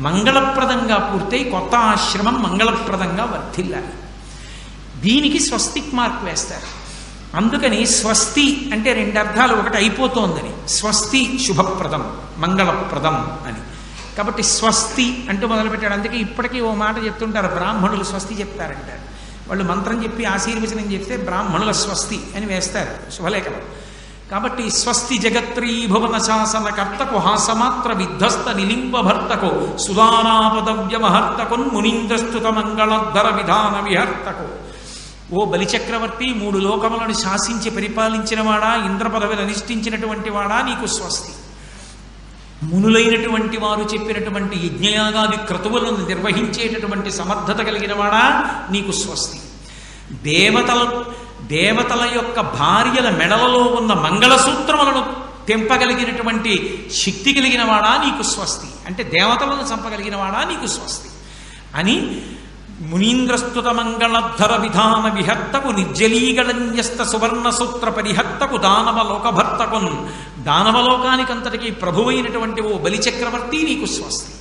మంగళప్రదంగా పూర్తయి కొత్త ఆశ్రమం మంగళప్రదంగా వర్ధిల్లాలి. దీనికి స్వస్తిక్ మార్క్ వేస్తారు. అందుకని స్వస్తి అంటే రెండు అర్థాలు ఒకటి అయిపోతోందని. స్వస్తి శుభప్రదం మంగళప్రదం అని. కాబట్టి స్వస్తి అంటూ మొదలుపెట్టాడు. అందుకే ఇప్పటికీ ఓ మాట చెప్తుంటారు బ్రాహ్మణులు స్వస్తి చెప్తారంటారు. వాళ్ళు మంత్రం చెప్పి ఆశీర్వచనం చెప్తే బ్రాహ్మణుల స్వస్తి అని వేస్తారు శుభలేఖనం. కాబట్టి స్వస్తి జగత్రీ భువన శాసన కర్తకు హాసమాత్ర విధ్వస్త నిలింపభర్తకు భర్తకు సుధానాపదవ్యమహర్తకున్ మునీంద్రస్తుత మంగళధర విధాన విహర్తకు ఓ బలిచక్రవర్తి మూడు లోకములను శాసించి పరిపాలించిన వాడా ఇంద్ర పదవిని అనుష్ఠించినటువంటి వాడా నీకు స్వస్తి. మునులైనటువంటి వారు చెప్పినటువంటి యజ్ఞయాగాది క్రతువులను నిర్వహించేటటువంటి సమర్థత కలిగిన వాడా నీకు స్వస్తి. దేవతల దేవతల యొక్క భార్యల మెడలలో ఉన్న మంగళసూత్రములను తెంపగలిగినటువంటి శక్తి కలిగిన వాడా నీకు స్వస్తి. అంటే దేవతలను చంపగలిగిన వాడా నీకు స్వస్తి. అని మునీంద్రస్తుత మంగళధర విధాన విహత్తకు నిర్జలీగళన్యస్త సువర్ణ సూత్ర దానవ లోకభర్తకున్ దానవలోకానికంతటికి ప్రభువైనటువంటి ఓ బలిచక్రవర్తి నీకు స్వస్తి.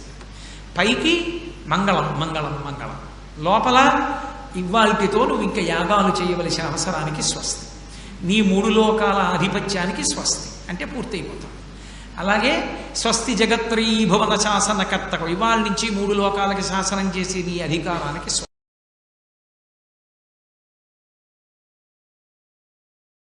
పైకి మంగళం మంగళం మంగళం. లోపల ఇవాల్టితో నువ్వు ఇంకా యాగాలు చేయవలసిన అవసరానికి స్వస్తి. నీ మూడు లోకాల ఆధిపత్యానికి స్వస్తి. అంటే పూర్తయిపోతాం. అలాగే స్వస్తి జగత్రీభువన శాసన కర్తకు ఇవాళ నుంచి మూడు లోకాలకి శాసనం చేసే నీ అధికారానికి స్వస్తి.